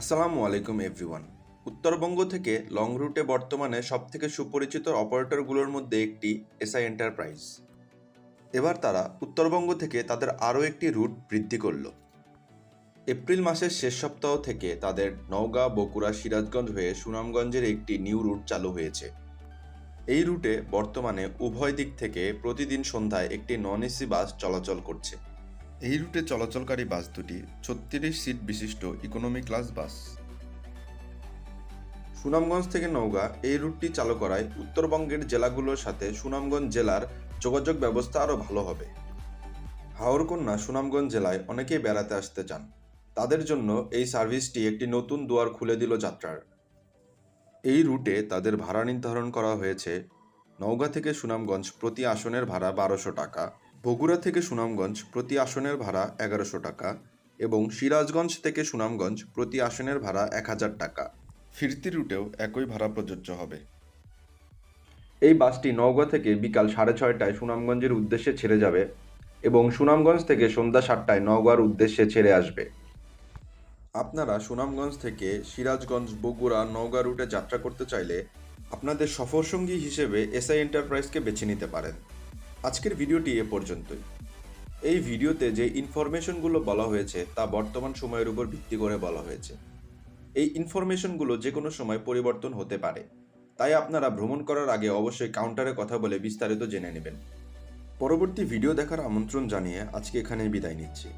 আসসালামু আলাইকুম এভরিওয়ান উত্তরবঙ্গ থেকে লং রুটে বর্তমানে সবথেকে সুপরিচিত অপারেটরগুলোর মধ্যে একটি এসআই এন্টারপ্রাইজ এবার তারা উত্তরবঙ্গ থেকে তাদের আরও একটি রুট বৃদ্ধি করল। এপ্রিল মাসের শেষ সপ্তাহ থেকে তাদের নওগাঁ বগুড়া সিরাজগঞ্জ হয়ে সুনামগঞ্জের একটি নিউ রুট চালু হয়েছে। এই রুটে বর্তমানে উভয় দিক থেকে প্রতিদিন সন্ধ্যায় একটি নন এসি বাস চলাচল করছে। এই রুটে চলাচলকারী বাস দুটি ছত্রিশ সিট বিশিষ্ট ইকোনমি ক্লাস বাস। সুনামগঞ্জ থেকে নওগাঁ এই রুটটি চালু করায় উত্তরবঙ্গের জেলাগুলোর সাথে সুনামগঞ্জ জেলার যোগাযোগ ব্যবস্থা আরও ভালো হবে। হাওরকন্যা সুনামগঞ্জ জেলায় অনেকেই বেড়াতে আসতে চান। তাদের জন্য এই সার্ভিসটি একটি নতুন দুয়ার খুলে দিল যাত্রার। এই রুটে তাদের ভাড়া নির্ধারণ করা হয়েছে নওগাঁ থেকে সুনামগঞ্জ প্রতি আসনের ভাড়া বারোশো টাকা। বগুড়া থেকে সুনামগঞ্জ প্রতি আসনের ভাড়া এগারোশো টাকা এবং সিরাজগঞ্জ থেকে সুনামগঞ্জ প্রতি আসনের ভাড়া এক হাজার টাকা। ফিরতি রুটেও একই ভাড়া প্রযোজ্য হবে। এই বাসটি নওগাঁ থেকে বিকাল সাড়ে ছয়টায় সুনামগঞ্জের উদ্দেশ্যে ছেড়ে যাবে এবং সুনামগঞ্জ থেকে সন্ধ্যা সাতটায় নওগাঁর উদ্দেশ্যে ছেড়ে আসবে। আপনারা সুনামগঞ্জ থেকে সিরাজগঞ্জ, বগুড়া, নওগাঁ রুটে যাত্রা করতে চাইলে আপনাদের সফরসঙ্গী হিসেবে এসআই এন্টারপ্রাইজকে বেছে নিতে পারেন। আজকের ভিডিওটি এ পর্যন্তই। এই ভিডিওতে যে ইনফরমেশনগুলো বলা হয়েছে তা বর্তমান সময়ের উপর ভিত্তি করে বলা হয়েছে। এই ইনফরমেশনগুলো যে কোনো সময় পরিবর্তন হতে পারে। তাই আপনারা ভ্রমণ করার আগে অবশ্যই কাউন্টারে কথা বলে বিস্তারিত জেনে নেবেন। পরবর্তী ভিডিও দেখার আমন্ত্রণ জানিয়ে আজকে এখানেই বিদায় নিচ্ছি।